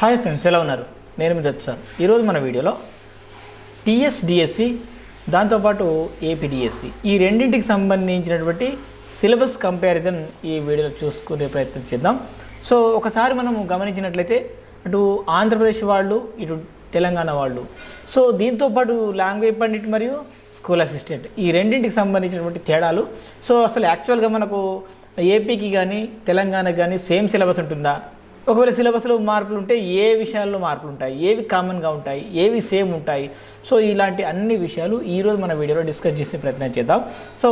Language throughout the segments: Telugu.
హాయ్ ఫ్రెండ్స్ ఎలా ఉన్నారు? నేను మీ దత్ సార్. ఈరోజు మన వీడియోలో టీఎస్డిఎస్సి దాంతోపాటు ఏపీడిఎస్సి ఈ రెండింటికి సంబంధించినటువంటి సిలబస్ కంపారిజన్ ఈ వీడియోలో చూసుకునే ప్రయత్నం చేద్దాం. సో ఒకసారి మనం గమనించినట్లయితే అటు ఆంధ్రప్రదేశ్ వాళ్ళు ఇటు తెలంగాణ వాళ్ళు. సో దీంతోపాటు లాంగ్వేజ్ పండిట్ మరియు స్కూల్ అసిస్టెంట్ ఈ రెండింటికి సంబంధించినటువంటి తేడాలు. సో అసలు యాక్చువల్గా మనకు ఏపీకి కానీ తెలంగాణకి కానీ సేమ్ సిలబస్ ఉంటుందా? ఒకవేళ సిలబస్లో మార్పులు ఉంటే ఏ విషయాల్లో మార్పులు ఉంటాయి? ఏవి కామన్గా ఉంటాయి? ఏవి సేమ్ ఉంటాయి? సో ఇలాంటి అన్ని విషయాలు ఈరోజు మన వీడియోలో డిస్కస్ చేసే ప్రయత్నం చేద్దాం. సో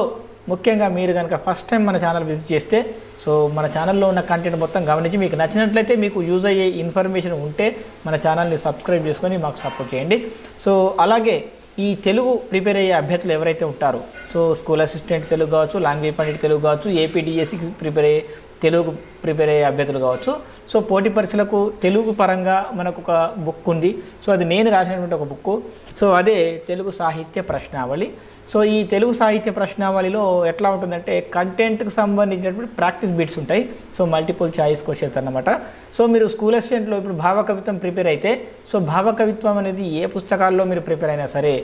ముఖ్యంగా మీరు కనుక ఫస్ట్ టైం మన ఛానల్ విజిట్ చేస్తే సో మన ఛానల్లో ఉన్న కంటెంట్ మొత్తం గమనించి మీకు నచ్చినట్లయితే మీకు యూజ్ అయ్యే ఇన్ఫర్మేషన్ ఉంటే మన ఛానల్ని సబ్స్క్రైబ్ చేసుకొని మాకు సపోర్ట్ చేయండి. సో అలాగే ఈ తెలుగు ప్రిపేర్ అయ్యే అభ్యర్థులు ఎవరైతే ఉంటారో సో స్కూల్ అసిస్టెంట్ తెలుగు కావచ్చు లాంగ్వేజ్ పండిట్ తెలుగు కావచ్చు ఏపీడిఎస్సికి ప్రిపేర్ అయ్యే తెలుగు ప్రిపేర్ అయ్యే అభ్యర్థులు కావచ్చు. సో పోటీ పరీక్షలకు తెలుగు పరంగా మనకు ఒక బుక్ ఉంది. సో అది నేను రాసినటువంటి ఒక బుక్ సో అదే తెలుగు సాహిత్య ప్రశ్నావళి. సో ఈ తెలుగు సాహిత్య ప్రశ్నావళిలో ఎట్లా ఉంటుందంటే కంటెంట్కి సంబంధించినటువంటి ప్రాక్టీస్ బిట్స్ ఉంటాయి. సో మల్టిపుల్ చాయిస్ క్వశ్చన్స్ అన్నమాట. సో మీరు స్కూల్ అసిస్టెంట్లో ఇప్పుడు భావకవిత్వం ప్రిపేర్ అయితే సో భావకవిత్వం అనేది ఏ పుస్తకాల్లో మీరు ప్రిపేర్ అయినా సరే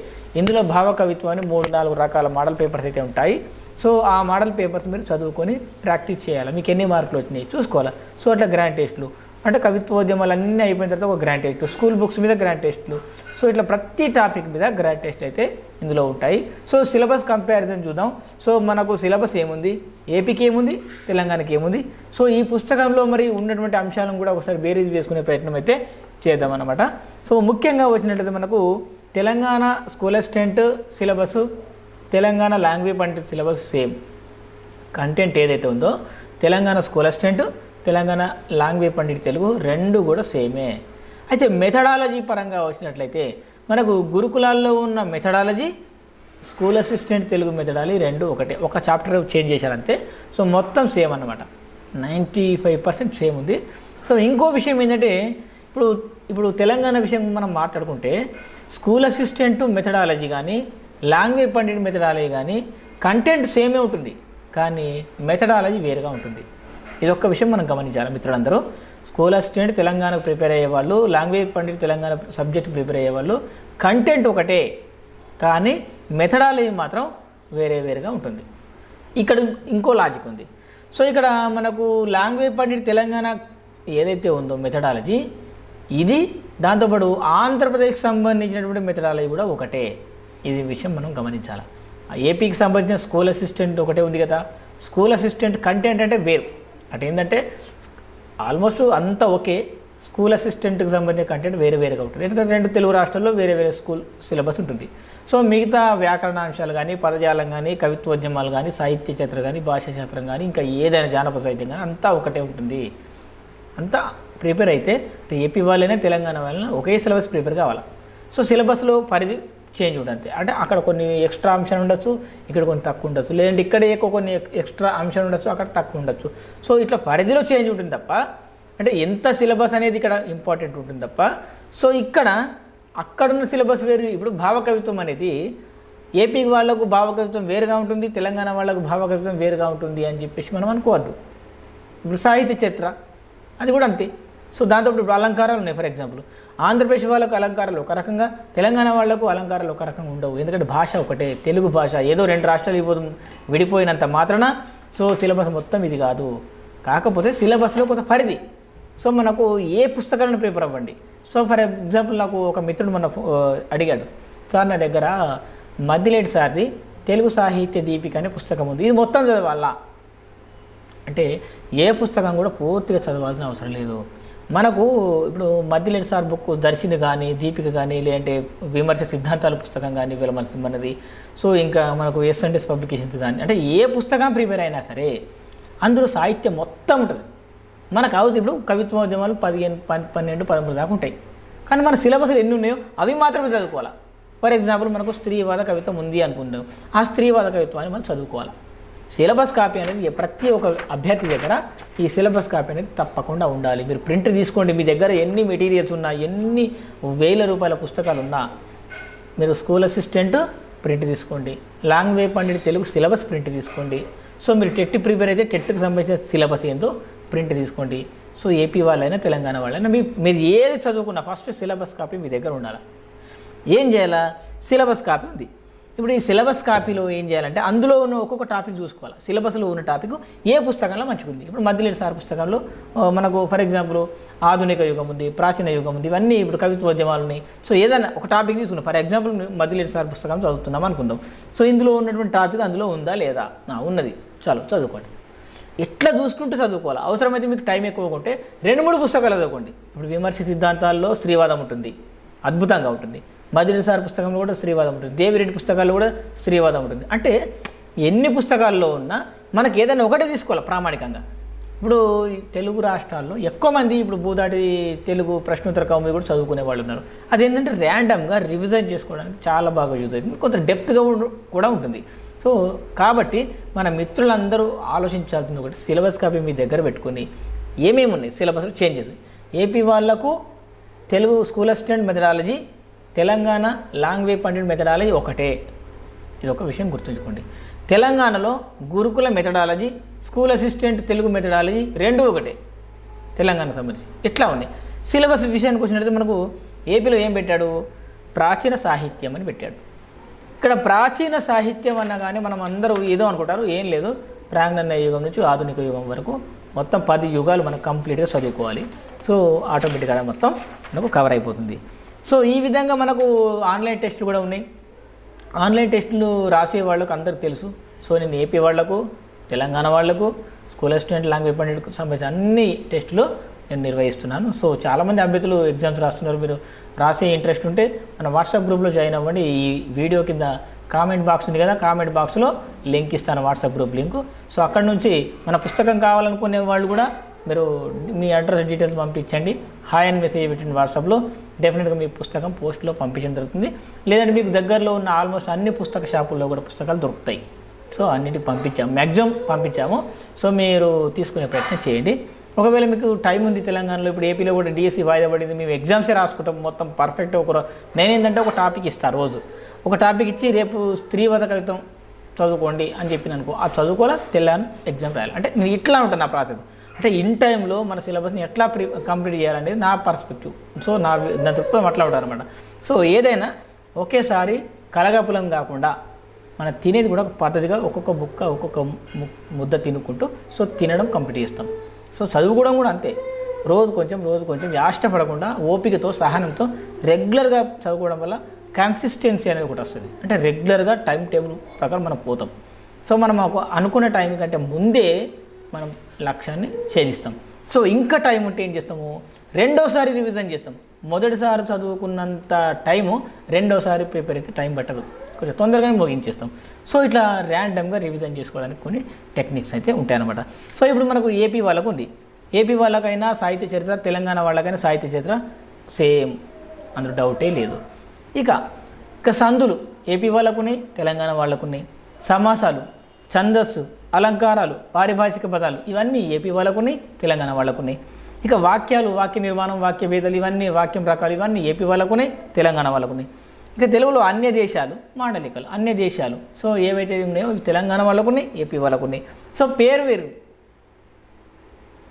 ఇందులో భావకవిత్వం అని మూడు నాలుగు రకాల మోడల్ పేపర్స్ అయితే ఉంటాయి. సో ఆ మోడల్ పేపర్స్ మీరు చదువుకొని ప్రాక్టీస్ చేయాలి. మీకు ఎన్ని మార్కులు వచ్చినాయి చూసుకోవాలి. సో అట్లా గ్రాండ్ టెస్ట్లు. అంటే కవిత్వోద్యమాలు అన్నీ అయిపోయిన తర్వాత ఒక గ్రాండ్ టెస్ట్. స్కూల్ బుక్స్ మీద గ్రాండ్ టెస్ట్లు. సో ఇట్లా ప్రతి టాపిక్ మీద గ్రాండ్ టెస్ట్ అయితే ఇందులో ఉంటాయి. సో సిలబస్ కంపారిజన్ చూద్దాం. సో మనకు సిలబస్ ఏముంది? ఏపీకి ఏముంది? తెలంగాణకి ఏముంది? సో ఈ పుస్తకంలో మరి ఉన్నటువంటి అంశాలను కూడా ఒకసారి బేరీజ్ వేసుకునే ప్రయత్నం అయితే చేద్దాం అనమాట సో ముఖ్యంగా వచ్చినట్లయితే మనకు Telangana school assistant syllabus Telangana language pandit syllabus same. Content ఏదైతే ఉందో Telangana school assistant Telangana language pandit Telugu రెండు కూడా సేమే. అయితే మెథడాలజీ పరంగా వచ్చినట్లయితే మనకు గురుకులాల్లో ఉన్న methodology school assistant Telugu methodology రెండు ఒకటే. ఒక చాప్టర్ చేంజ్ చేశారంతే. సో మొత్తం సేమ్ అన్నమాట. నైంటీ ఫైవ్ పర్సెంట్ సేమ్ ఉంది. సో ఇంకో విషయం ఏంటంటే ఇప్పుడు ఇప్పుడు తెలంగాణ విషయం మనం మాట్లాడుకుంటే స్కూల్ అసిస్టెంట్ మెథడాలజీ కానీ లాంగ్వేజ్ పండిట్ మెథడాలజీ కానీ కంటెంట్ సేమే ఉంటుంది. కానీ మెథడాలజీ వేరుగా ఉంటుంది. ఇది ఒక్క విషయం మనం గమనించాలి మిత్రులందరూ. స్కూల్ అసిస్టెంట్ తెలంగాణకు ప్రిపేర్ అయ్యేవాళ్ళు language pandit Telangana subject prepare అయ్యేవాళ్ళు కంటెంట్ ఒకటే. కానీ మెథడాలజీ మాత్రం వేరే వేరుగా ఉంటుంది. ఇక్కడ ఇంకో లాజిక్ ఉంది. సో ఇక్కడ మనకు లాంగ్వేజ్ పండిట్ తెలంగాణ ఏదైతే ఉందో మెథడాలజీ ఇది దాంతోపాటు ఆంధ్రప్రదేశ్కి సంబంధించినటువంటి మెథడాలజీ కూడా ఒకటే. ఇది విషయం మనం గమనించాలి. ఆ ఏపీకి సంబంధించిన స్కూల్ అసిస్టెంట్ ఒకటే ఉంది కదా. స్కూల్ అసిస్టెంట్ కంటెంట్ అంటే వేరు. అంటే ఏంటంటే ఆల్మోస్ట్ అంతా ఒకే స్కూల్ అసిస్టెంట్కి సంబంధించిన కంటెంట్ వేరే వేరేగా ఉంటుంది. ఎందుకంటే రెండు తెలుగు రాష్ట్రాల్లో వేరే వేరే స్కూల్ సిలబస్ ఉంటుంది. సో మిగతా వ్యాకరణాంశాలు కానీ పదజాలం కానీ కవిత్వోద్యమాలు కానీ సాహిత్య చరిత్ర కానీ భాషాశాస్త్రం కానీ ఇంకా ఏదైనా జానపద సాహిత్యం కానీ అంతా ఒకటే ఉంటుంది. అంతా ప్రిపేర్ అయితే ఏపీ వాళ్ళైనా తెలంగాణ వాళ్ళైనా ఒకే సిలబస్ ప్రిపేర్ కావాలి. సో సిలబస్లో పరిధి చేంజ్ ఉంటుంది అంటే అక్కడ కొన్ని ఎక్స్ట్రా అంశాలు ఉండొచ్చు ఇక్కడ కొన్ని తక్కువ ఉండొచ్చు. లేదంటే ఇక్కడ ఎక్కువ కొన్ని ఎక్స్ట్రా అంశాలు ఉండొచ్చు అక్కడ తక్కువ ఉండొచ్చు. సో ఇట్లా పరిధిలో చేంజ్ ఉంటుంది తప్ప అంటే ఎంత సిలబస్ అనేది ఇక్కడ ఇంపార్టెంట్ ఉంటుంది తప్ప సో ఇక్కడ అక్కడున్న సిలబస్ వేరు. ఇప్పుడు భావకవిత్వం అనేది ఏపీ వాళ్ళకు భావకవిత్వం వేరుగా ఉంటుంది తెలంగాణ వాళ్ళకు భావకవిత్వం వేరుగా ఉంటుంది అని చెప్పేసి మనం అనుకోవద్దు. ఇప్పుడు సాహిత్య చరిత్ర అది కూడా అంతే. సో దాంతో ఇప్పుడు అలంకారాలు ఉన్నాయి ఫర్ ఎగ్జాంపుల్. ఆంధ్రప్రదేశ్ వాళ్ళకు అలంకారాలు ఒక రకంగా తెలంగాణ వాళ్ళకు అలంకారాలు ఒక రకంగా ఉండవు. ఎందుకంటే భాష ఒకటే తెలుగు భాష. ఏదో రెండు రాష్ట్రాలు ఇప్పుడు విడిపోయినంత మాత్రాన సో సిలబస్ మొత్తం ఇది కాదు. కాకపోతే సిలబస్లో కొంత పరిధి. సో మనకు ఏ పుస్తకాలను ప్రిపేర్ అవ్వండి. సో ఫర్ ఎగ్జాంపుల్ నాకు ఒక మిత్రుడు మన అడిగాడు. సార్ నా దగ్గర మద్దిలేటి సార్ది తెలుగు సాహిత్య దీపిక అనే పుస్తకం ఉంది. ఇది మొత్తం చదవాలా? అంటే ఏ పుస్తకం కూడా పూర్తిగా చదవాల్సిన అవసరం లేదు. మనకు ఇప్పుడు మధ్యలేటి సార్ బుక్ దర్శిని కానీ దీపిక కానీ లేదంటే విమర్శ సిద్ధాంతాల పుస్తకం కానీ విలమల సింహన్నది సో ఇంకా మనకు ఎస్ఎండ్ఎస్ పబ్లికేషన్స్ కానీ అంటే ఏ పుస్తకం ప్రిపేర్ అయినా సరే అందులో సాహిత్యం మొత్తం ఉంటుంది. మనకు అవసరం ఇప్పుడు కవిత్వోద్యమాలు పదిహేను పన్నెండు పదమూడు దాకా ఉంటాయి. కానీ మన సిలబస్లు ఎన్ని ఉన్నాయో అవి మాత్రమే చదువుకోవాలి. ఫర్ ఎగ్జాంపుల్ మనకు స్త్రీవాద కవిత్వం ఉంది అనుకుంటాం ఆ స్త్రీవాద కవిత్వాన్ని మనం చదువుకోవాలి. సిలబస్ కాపీ అనేది ప్రతి ఒక్క అభ్యర్థి దగ్గర ఈ సిలబస్ కాపీ అనేది తప్పకుండా ఉండాలి. మీరు ప్రింట్ తీసుకోండి మీ దగ్గర ఎన్ని మెటీరియల్స్ ఉన్నా ఎన్ని వేల రూపాయల పుస్తకాలు ఉన్నా మీరు స్కూల్ అసిస్టెంట్ ప్రింట్ తీసుకోండి. Language pandit Telugu syllabus print తీసుకోండి. సో మీరు టెట్ ప్రిపేర్ అయితే టెట్కి సంబంధించిన సిలబస్ ఏందో ప్రింట్ తీసుకోండి. సో ఏపీ వాళ్ళైనా తెలంగాణ వాళ్ళైనా మీ మీరు ఏది చదువుకున్నా ఫస్ట్ సిలబస్ కాపీ మీ దగ్గర ఉండాలి. ఏం చేయాలా? సిలబస్ కాపీ ఉంది. ఇప్పుడు ఈ సిలబస్ కాపీలో ఏం చేయాలంటే అందులో ఉన్న ఒక్కొక్క టాపిక్ చూసుకోవాలి. సిలబస్లో ఉన్న టాపిక్ ఏ పుస్తకంలో మంచిగా ఉంది ఇప్పుడు మధ్యలేడు సార్ పుస్తకంలో మనకు ఫర్ ఎగ్జాంపుల్ ఆధునిక యుగం ఉంది ప్రాచీన యుగం ఉంది ఇవన్నీ ఇప్పుడు కవిత్వోద్యమాలు ఉన్నాయి. సో ఏదైనా ఒక టాపిక్ తీసుకున్నాం. ఫర్ ఎగ్జాంపుల్ మధ్యలేడు సార్ పుస్తకం చదువుతున్నాం అనుకుందాం. సో ఇందులో ఉన్నటువంటి టాపిక్ అందులో ఉందా లేదా? నా ఉన్నది. చాలు చదువుకోండి. ఎట్లా చూసుకుంటూ చదువుకోవాలి? అవసరమైతే మీకు టైం ఎక్కువ ఉంటే రెండు మూడు పుస్తకాలు చదువుకోండి. ఇప్పుడు విమర్శ సిద్ధాంతాల్లో స్త్రీవాదం ఉంటుంది. అద్భుతంగా ఉంటుంది. మదిరి సార్ పుస్తకంలో కూడా స్త్రీవాదం ఉంటుంది. దేవిరెడ్డి పుస్తకాల్లో కూడా స్త్రీవాదం ఉంటుంది. అంటే ఎన్ని పుస్తకాల్లో ఉన్నా మనకి ఏదైనా ఒకటే తీసుకోవాలి ప్రామాణికంగా. ఇప్పుడు తెలుగు రాష్ట్రాల్లో ఎక్కువ మంది ఇప్పుడు భూదాటి తెలుగు ప్రశ్నోత్తర కౌముది కూడా చదువుకునే వాళ్ళు ఉన్నారు. అదేంటంటే ర్యాండమ్గా రివిజన్ చేసుకోవడానికి చాలా బాగా యూజ్ అవుతుంది. కొంత డెప్త్గా కూడా ఉంటుంది. సో కాబట్టి మన మిత్రులందరూ ఆలోచించాల్సింది ఒకటి సిలబస్ కాపీ మీ దగ్గర పెట్టుకొని ఏమేమి ఉన్నాయి సిలబస్ చేంజెస్? ఏపీ వాళ్ళకు Telugu school assistant methodology Telangana language pandit methodology ఒకటే. ఇది ఒక విషయం గుర్తుంచుకోండి. తెలంగాణలో గురుకుల methodology school assistant Telugu methodology రెండు ఒకటే. తెలంగాణ సంబంధించి. ఇట్లా ఉన్నాయి. సిలబస్ విషయానికి వచ్చినట్టు మనకు ఏపీలో ఏం పెట్టాడు? ప్రాచీన సాహిత్యం అని పెట్టాడు. ఇక్కడ ప్రాచీన సాహిత్యం అనగానే మనం అందరూ ఏదో అనుకుంటారు ఏం లేదు. ప్రాంగణ యుగం నుంచి ఆధునిక యుగం వరకు మొత్తం పది యుగాలు మనం కంప్లీట్గా చదువుకోవాలి. సో ఆటోమేటిక్గా మొత్తం మనకు కవర్ అయిపోతుంది. సో ఈ విధంగా మనకు ఆన్లైన్ టెస్టులు కూడా ఉన్నాయి. ఆన్లైన్ టెస్టులు రాసే వాళ్ళకు అందరికి తెలుసు. సో నేను ఏపీ వాళ్ళకు తెలంగాణ వాళ్ళకు స్కూల్ అసిస్టెంట్ లాంగ్వేజ్ పండిట్కు సంబంధించిన అన్ని టెస్టులు నేను నిర్వహిస్తున్నాను. సో చాలామంది అభ్యర్థులు ఎగ్జామ్స్ రాస్తున్నారు. మీరు రాసే ఇంట్రెస్ట్ ఉంటే మన వాట్సాప్ గ్రూప్లో జాయిన్ అవ్వండి. ఈ వీడియో కింద కామెంట్ బాక్స్ ఉంది కదా కామెంట్ బాక్స్లో లింక్ ఇస్తాను వాట్సాప్ గ్రూప్ లింకు. సో అక్కడ నుంచి మన పుస్తకం కావాలనుకునే వాళ్ళు కూడా మీరు మీ అడ్రస్ డీటెయిల్స్ పంపించండి. హాయ్ అని మెసేజ్ పెట్టిన వాట్సాప్లో. డెఫినెట్గా మీ పుస్తకం పోస్ట్లో పంపించడం జరుగుతుంది. లేదంటే మీకు దగ్గరలో ఉన్న ఆల్మోస్ట్ అన్ని పుస్తక షాపుల్లో కూడా పుస్తకాలు దొరుకుతాయి. సో అన్నిటికి పంపించాము. మ్యాక్సిమం పంపించాము. సో మీరు తీసుకునే ప్రయత్నం చేయండి. ఒకవేళ మీకు టైం ఉంది తెలంగాణలో ఇప్పుడు ఏపీలో కూడా డిఎస్సి వాయిదా పడింది. మేము ఎగ్జామ్సే రాసుకుంటాం. మొత్తం పర్ఫెక్ట్ ఒక నేనేంటంటే ఒక టాపిక్ ఇస్తాను రోజు. ఒక టాపిక్ ఇచ్చి రేపు స్త్రీవద కవితం చదువుకోండి అని చెప్పిన అనుకో ఆ చదువుకోవాలి? తెల్లాను ఎగ్జామ్ రాయాలి? అంటే నేను ఇట్లా ఉంటాను నా ప్రాసెస్ అంటే ఇన్ టైంలో మన సిలబస్ని ఎట్లా ప్రి కంప్లీట్ చేయాలనేది నా పర్స్పెక్టివ్ సో నా నా దృక్పథం అట్లా ఉంటారు అనమాట సో ఏదైనా ఒకేసారి కలగపులం కాకుండా మనం తినేది కూడా ఒక పద్ధతిగా ఒక్కొక్క బుక్క ఒక్కొక్క ముద్ద తినుకుంటూ సో తినడం కంప్లీట్ చేస్తాం. సో చదువుకోవడం కూడా అంతే. రోజు కొంచెం రోజు కొంచెం యాష్టపడకుండా ఓపికతో సహనంతో రెగ్యులర్గా చదువుకోవడం వల్ల కన్సిస్టెన్సీ అనేది ఒకటి వస్తుంది. అంటే రెగ్యులర్గా టైం టేబుల్ ప్రకారం మనం పోతాం. సో మనం ఒక అనుకున్న టైం కంటే ముందే మనం లక్ష్యాన్ని ఛేదిస్తాం. సో ఇంకా టైం ఉంటే ఏం చేస్తాము? రెండోసారి రివిజన్ చేస్తాం. మొదటిసారి చదువుకున్నంత టైము రెండోసారి ప్రిపేర్ అయితే టైం పట్టదు. కొంచెం తొందరగానే ముగించేస్తాం. సో ఇట్లా ర్యాండమ్గా రివిజన్ చేసుకోవడానికి కొన్ని టెక్నిక్స్ అయితే ఉంటాయన్నమాట సో ఇప్పుడు మనకు ఏపీ వాళ్ళకు ఉంది. ఏపీ వాళ్ళకైనా సాహిత్య చరిత్ర తెలంగాణ వాళ్ళకైనా సాహిత్య చరిత్ర సేమ్ అందులో డౌటే లేదు. ఇక ఇక సందులు ఏపీ వాళ్ళకున్నాయి తెలంగాణ వాళ్ళకున్నాయి. సమాసాలు ఛందస్సు అలంకారాలు పారిభాషిక పదాలు ఇవన్నీ ఏపీ వాళ్ళకున్నాయి తెలంగాణ వాళ్ళకున్నాయి. ఇక వాక్యాలు వాక్య నిర్మాణం వాక్య భేదాలు ఇవన్నీ వాక్యం రకాలు ఇవన్నీ ఏపీ వాళ్ళకున్నాయి తెలంగాణ వాళ్ళకున్నాయి. ఇక తెలుగులో అన్య దేశాలు మాండలికలు అన్య దేశాలు. సో ఏవైతే ఉన్నాయో తెలంగాణ వాళ్ళకున్నాయి ఏపీ వాళ్ళకున్నాయి. సో పేరు వేరు.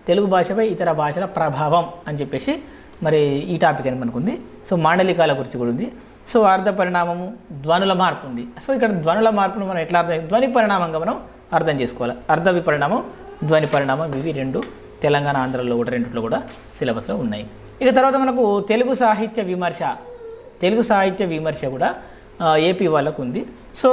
తెలుగు భాషపై ఇతర భాషల ప్రభావం అని చెప్పేసి మరి ఈ టాపిక్ అని మనకుంది. సో మాండలికాల గురించి కూడా ఉంది. సో అర్ధ పరిణామము ధ్వనుల మార్పు ఉంది. సో ఇక్కడ ధ్వనుల మార్పును మనం ఎట్లా అర్థం ధ్వని పరిణామంగా మనం అర్థం చేసుకోవాలి. అర్ధ విపరిణామం ధ్వని పరిణామం ఇవి రెండు తెలంగాణ ఆంధ్రలో కూడా రెండిట్లో కూడా సిలబస్లో ఉన్నాయి. ఇక తర్వాత మనకు తెలుగు సాహిత్య విమర్శ. తెలుగు సాహిత్య విమర్శ కూడా ఏపీ వాళ్ళకు ఉంది. సో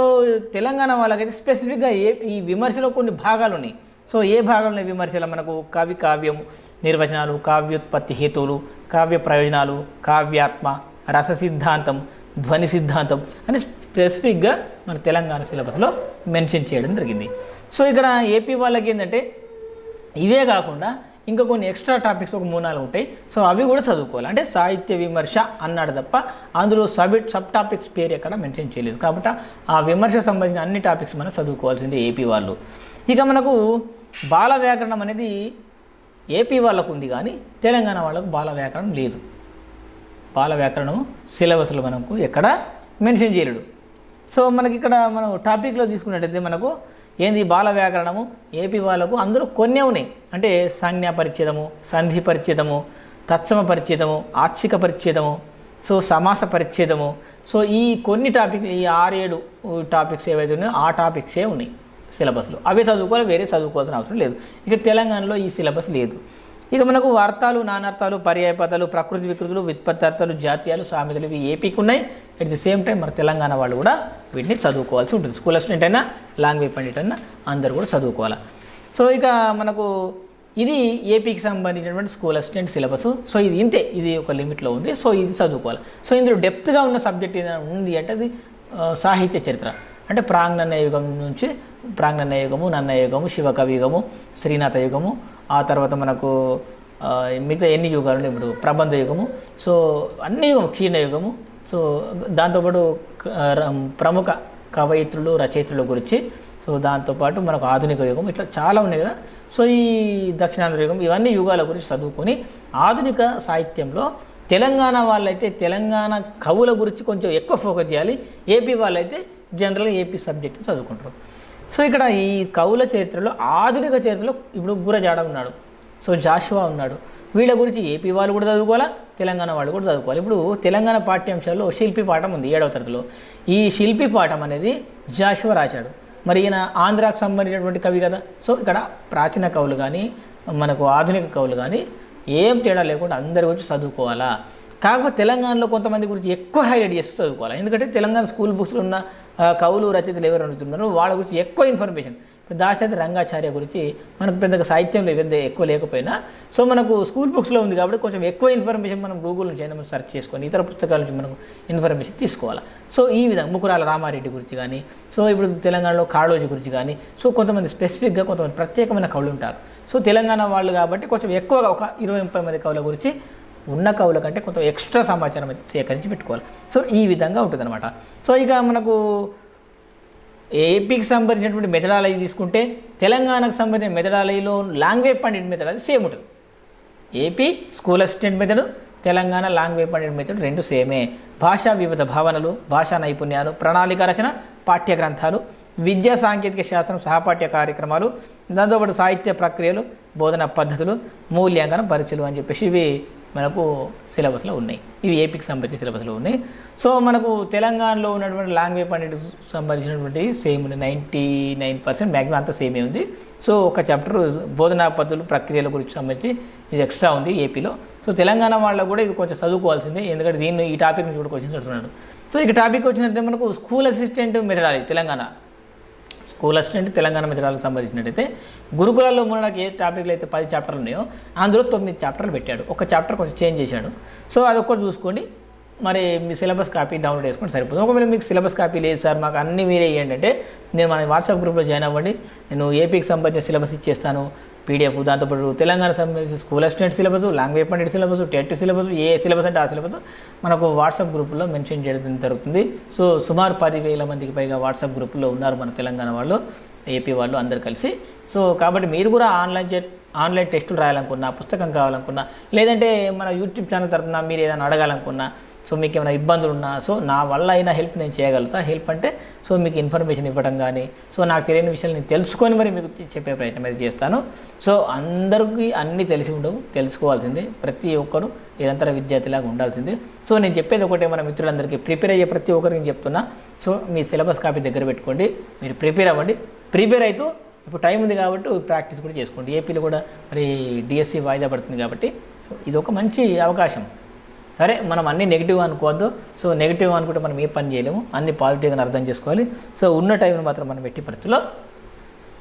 తెలంగాణ వాళ్ళకైతే స్పెసిఫిక్గా ఏ ఈ విమర్శలో కొన్ని భాగాలు ఉన్నాయి. సో ఏ భాగంలో విమర్శలు? మనకు కవి కావ్యం నిర్వచనాలు కావ్యోత్పత్తి హేతువులు కావ్య ప్రయోజనాలు కావ్యాత్మ రస సిద్ధాంతం ధ్వని సిద్ధాంతం అని స్పెసిఫిక్గా మన తెలంగాణ సిలబస్లో మెన్షన్ చేయడం జరిగింది. సో ఇక్కడ ఏపీ వాళ్ళకి ఏంటంటే ఇవే కాకుండా ఇంకా కొన్ని ఎక్స్ట్రా టాపిక్స్ ఒక మూడు నాలుగు ఉంటాయి. సో అవి కూడా చదువుకోవాలి. అంటే సాహిత్య విమర్శ అన్నాడు తప్ప అందులో సబ్ సబ్ టాపిక్స్ పేరు ఎక్కడ మెన్షన్ చేయలేదు. కాబట్టి ఆ విమర్శ సంబంధించిన అన్ని టాపిక్స్ మనం చదువుకోవాల్సిందే ఏపీ వాళ్ళు. ఇక మనకు బాల వ్యాకరణం అనేది ఏపీ వాళ్ళకు ఉంది కానీ తెలంగాణ వాళ్ళకు బాల వ్యాకరణం లేదు. బాల వ్యాకరణం సిలబస్లో మనకు ఎక్కడ మెన్షన్ చేయలేడు సో మనకి ఇక్కడ మనం టాపిక్లో తీసుకున్నట్టయితే మనకు ఏంది బాల వ్యాకరణము ఏపీ వాళ్ళకు అందులో కొన్నే ఉన్నాయి. అంటే సంజ్ఞ పరిచితము సంధి పరిచ్ఛేదము తత్సమ పరిచ్ఛేదము ఆర్చిక పరిచ్ఛేదము సో సమాస పరిచ్ఛేదము. సో ఈ కొన్ని టాపిక్ ఈ ఆరేడు టాపిక్స్ ఏవైతే ఉన్నాయో ఆ టాపిక్సే ఉన్నాయి సిలబస్లో. అవే చదువుకోవాలి వేరే చదువుకోవాల్సిన అవసరం లేదు. ఇక తెలంగాణలో ఈ సిలబస్ లేదు. ఇక మనకు వార్తాలు నానార్థాలు పర్యాయపదాలు ప్రకృతి వికృతులు వ్యుత్పత్తార్థాలు జాతీయాలు సామెతలు ఇవి ఏపీకి ఉన్నాయి. అట్ ది సేమ్ టైం మన తెలంగాణ వాళ్ళు కూడా వీటిని చదువుకోవాల్సి ఉంటుంది. స్కూల్ అసిస్టెంట్ అయినా లాంగ్వేజ్ పండిట్ అయినా అందరూ కూడా చదువుకోవాలి. సో ఇక మనకు ఇది ఏపీకి సంబంధించినటువంటి స్కూల్ అసిస్టెంట్ సిలబస్ సో ఇది ఇంతే. ఇది ఒక లిమిట్లో ఉంది. సో ఇది చదువుకోవాలి. సో ఇందులో డెప్త్గా ఉన్న సబ్జెక్ట్ ఏదైనా ఉంది అంటే అది సాహిత్య చరిత్ర. అంటే ప్రాంగణ యుగం నుంచి ప్రాంగణ యుగము నన్న యుగము శివకవి యుగము శ్రీనాథ యుగము ఆ తర్వాత మనకు మిగతా ఎన్ని యుగాలు ఉన్నాయి ఇప్పుడు ప్రబంధ యుగము. సో అన్ని క్షీణ యుగము. సో దాంతోపాటు ర- ప్రముఖ కవయిత్రులు రచయిత్రుల గురించి. సో దాంతోపాటు మనకు ఆధునిక యుగం ఇట్లా చాలా ఉన్నాయి కదా. సో ఈ దక్షిణాంధ్ర యుగం ఇవన్నీ యుగాల గురించి చదువుకొని ఆధునిక సాహిత్యంలో తెలంగాణ వాళ్ళైతే తెలంగాణ కవుల గురించి కొంచెం ఎక్కువ ఫోకస్ చేయాలి. ఏపీ వాళ్ళైతే జనరల్గా ఏపీ సబ్జెక్ట్ చదువుకుంటారు. సో ఇక్కడ ఈ కవుల చరిత్రలో ఆధునిక చరిత్రలో ఇప్పుడు గురజాడ ఉన్నాడు. సో జాషువా ఉన్నాడు. వీళ్ళ గురించి ఏపీ వాళ్ళు కూడా చదువుకోవాలా? తెలంగాణ వాళ్ళు కూడా చదువుకోవాలి. ఇప్పుడు తెలంగాణ పాఠ్యాంశాల్లో శిల్పి పాఠం ఉంది ఏడవ తరగతిలో. ఈ శిల్పి పాఠం అనేది జాషువా రాశాడు. మరి ఈయన ఆంధ్రాకు సంబంధించినటువంటి కవి కదా. సో ఇక్కడ ప్రాచీన కవులు కానీ మనకు ఆధునిక కవులు కానీ ఏం తేడా లేకుండా అందరి గురించి చదువుకోవాలా? కాకపోతే తెలంగాణలో కొంతమంది గురించి ఎక్కువ హైలైట్ చేస్తూ చదువుకోవాలి? ఎందుకంటే తెలంగాణ స్కూల్ బుక్స్లో ఉన్న కవులు రచయితలు ఎవరు అడుగుతున్నారో వాళ్ళ గురించి ఎక్కువ ఇన్ఫర్మేషన్ ఇప్పుడు దాశరథి రంగాచార్య గురించి మనకు పెద్దగా సాహిత్యంలో పెద్ద ఎక్కువ లేకపోయినా సో మనకు స్కూల్ బుక్స్లో ఉంది కాబట్టి కొంచెం ఎక్కువ ఇన్ఫర్మేషన్ మనం గూగుల్ నుంచి అయినా సెర్చ్ చేసుకొని ఇతర పుస్తకాల నుంచి మనం ఇన్ఫర్మేషన్ తీసుకోవాలి. సో ఈ విధంగా ముకురాల రామారెడ్డి గురించి కానీ సో ఇప్పుడు తెలంగాణలో కాళోజీ గురించి కానీ సో కొంతమంది స్పెసిఫిక్గా కొంతమంది ప్రత్యేకమైన కవులు ఉంటారు. సో తెలంగాణ వాళ్ళు కాబట్టి కొంచెం ఎక్కువగా ఒక ఇరవై ముప్పై మంది కవుల గురించి ఉన్న కవుల కంటే కొంత ఎక్స్ట్రా సమాచారం అయితే సేకరించి పెట్టుకోవాలి. సో ఈ విధంగా ఉంటుందన్నమాట. సో ఇక మనకు ఏపీకి సంబంధించినటువంటి మెథడాలజీ తీసుకుంటే తెలంగాణకు సంబంధించిన మెథడాలజీలో లాంగ్వేజ్ పండిట్ మెథడాలజీ సేమ్ ఉంటుంది. AP school assistant method Telangana language pandit method రెండు సేమే. భాషా వివిధ భావనలు భాషా నైపుణ్యాలు ప్రణాళిక రచన పాఠ్య గ్రంథాలు విద్యా సాంకేతిక శాస్త్రం సహపాఠ్య కార్యక్రమాలు దాంతోపాటు సాహిత్య ప్రక్రియలు బోధన పద్ధతులు మూల్యాంకనం పరీక్షలు అని చెప్పేసి ఇవి మనకు సిలబస్లో ఉన్నాయి. ఇవి ఏపీకి సంబంధించిన సిలబస్లో ఉన్నాయి. సో మనకు తెలంగాణలో ఉన్నటువంటి లాంగ్వేజ్ పండిట్ సంబంధించినటువంటి సేమ్ ఉంది. నైంటీ నైన్ పర్సెంట్ మ్యాక్సిమం అంతా సేమే ఉంది. సో ఒక చాప్టర్ బోధనా పద్ధతులు ప్రక్రియల గురించి సంబంధించి ఇది ఎక్స్ట్రా ఉంది ఏపీలో సో తెలంగాణ వాళ్ళు కూడా ఇది కొంచెం చదువుకోవాల్సిందే. ఎందుకంటే దీన్ని ఈ టాపిక్ నుంచి కూడా క్వశ్చన్స్ అడుగుతున్నాడు. సో ఇక టాపిక్ వచ్చినట్టే మనకు school assistant methodology Telangana. School assistant Telangana మిత్రాలకు సంబంధించినట్టయితే గురుకులాల్లో మనకి ఏ టాపిక్లు అయితే పది చాప్టర్లు ఉన్నాయో అందులో తొమ్మిది చాప్టర్లు పెట్టాడు. ఒక చాప్టర్ కొంచెం చేంజ్ చేశాడు. సో అదొక్కటి చూసుకోండి. మరి మీ సిలబస్ కాపీ డౌన్లోడ్ చేసుకుంటే సరిపోతుంది. ఒకవేళ మీకు సిలబస్ కాపీ లేదు సార్ మాకు అన్ని మీరే ఏంటంటే నేను మన వాట్సాప్ గ్రూప్లో జాయిన్ అవ్వండి. నేను ఏపీకి సంబంధించిన సిలబస్ ఇచ్చేస్తాను పీడిఎఫ్ దాంతోపాటు తెలంగాణ సంబంధించిన school assistant syllabus language pandit syllabus TET syllabus ఏ సిలబస్ అంటే ఆ సిలబస్ మనకు వాట్సాప్ గ్రూప్లో మెన్షన్ చేయడం జరుగుతుంది. సో సుమారు పదివేల మందికి పైగా వాట్సాప్ గ్రూప్లో ఉన్నారు మన తెలంగాణ వాళ్ళు ఏపీ వాళ్ళు అందరు కలిసి. సో కాబట్టి మీరు కూడా ఆన్లైన్ ఆన్లైన్ టెస్టులు రాయాలనుకున్నా పుస్తకం కావాలనుకున్నా లేదంటే మన యూట్యూబ్ ఛానల్ తరఫున మీరు ఏదైనా అడగాలనుకున్నా సో మీకు ఏమైనా ఇబ్బందులు ఉన్నా సో నా వల్ల అయినా హెల్ప్ నేను చేయగలుగుతా. హెల్ప్ అంటే సో మీకు ఇన్ఫర్మేషన్ ఇవ్వడం కానీ సో నాకు తెలియని విషయాలు నేను తెలుసుకొని మరి మీకు చెప్పే ప్రయత్నం అయితే చేస్తాను. సో అందరికీ అన్నీ తెలిసి ఉండవు తెలుసుకోవాల్సిందే. ప్రతి ఒక్కరు నిరంతర విద్యార్థిలాగా ఉండాల్సిందే. సో నేను చెప్పేది ఒకటే మన మిత్రులందరికీ ప్రిపేర్ అయ్యే ప్రతి ఒక్కరికి నేను చెప్తున్నా. సో మీ సిలబస్ కాపీ దగ్గర పెట్టుకోండి. మీరు ప్రిపేర్ అవ్వండి. ప్రిపేర్ అవుతూ ఇప్పుడు టైం ఉంది కాబట్టి ప్రాక్టీస్ కూడా చేసుకోండి. ఏపీలో కూడా మరి డిఎస్సి వాయిదా పడుతుంది కాబట్టి సో ఇది ఒక మంచి అవకాశం. సరే మనం అన్ని నెగిటివ్ అనుకోవద్దు. సో నెగిటివ్ అనుకుంటే మనం ఏ పని చేయలేము. అన్ని పాజిటివ్గా అర్థం చేసుకోవాలి. సో ఉన్న టైంని మాత్రం మనం ఎట్టి పరిస్థితుల్లో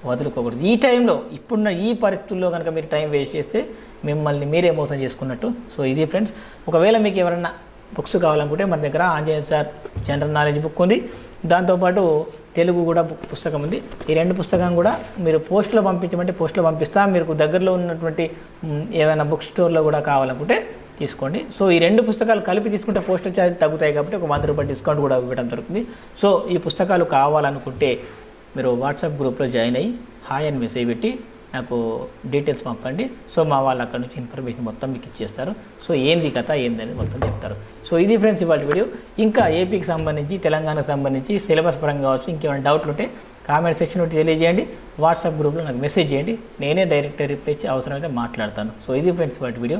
వదులుకోకూడదు. ఈ టైంలో ఇప్పుడున్న ఈ పరిస్థితుల్లో కనుక మీరు టైం వేస్ట్ చేస్తే మిమ్మల్ని మీరే మోసం చేసుకున్నట్టు. సో ఇది ఫ్రెండ్స్ ఒకవేళ మీకు ఎవరన్నా బుక్స్ కావాలనుకుంటే మన దగ్గర Anjaneya sir general knowledge book ఉంది. దాంతోపాటు తెలుగు కూడా బుక్ పుస్తకం ఉంది. ఈ రెండు పుస్తకం కూడా మీరు పోస్ట్లో పంపించమంటే పోస్ట్లో పంపిస్తా. మీకు దగ్గరలో ఉన్నటువంటి ఏదైనా బుక్ స్టోర్లో కూడా కావాలనుకుంటే తీసుకోండి. సో ఈ రెండు పుస్తకాలు కలిపి తీసుకుంటే పోస్టల్ ఛార్జ్ తగ్గుతాయి కాబట్టి ఒక వంద రూపాయలు డిస్కౌంట్ కూడా ఇవ్వడం జరుగుతుంది సో ఈ పుస్తకాలు కావాలనుకుంటే మీరు వాట్సాప్ గ్రూప్లో జాయిన్ అయ్యి హాయ్ అని మెసేజ్ పెట్టి నాకు డీటెయిల్స్ పంపండి. సో మా వాళ్ళు అక్కడ నుంచి ఇన్ఫర్మేషన్ మొత్తం మీకు ఇచ్చేస్తారు. సో ఏంది కథ ఏందని మొత్తం చెప్తారు. సో ఇది ఫ్రెండ్స్ ఇవాళ వీడియో. ఇంకా ఏపీకి సంబంధించి తెలంగాణకు సంబంధించి సిలబస్ పరంగా కావచ్చు ఇంకేమైనా డౌట్లు ఉంటే కామెంట్ సెక్షన్ ఒకటి తెలియజేయండి. వాట్సాప్ గ్రూప్లో నాకు మెసేజ్ చేయండి. నేనే డైరెక్ట్ రిప్లై ఇచ్చి అవసరమైతే మాట్లాడతాను. సో ఇది ఫ్రెండ్స్ వాటి video.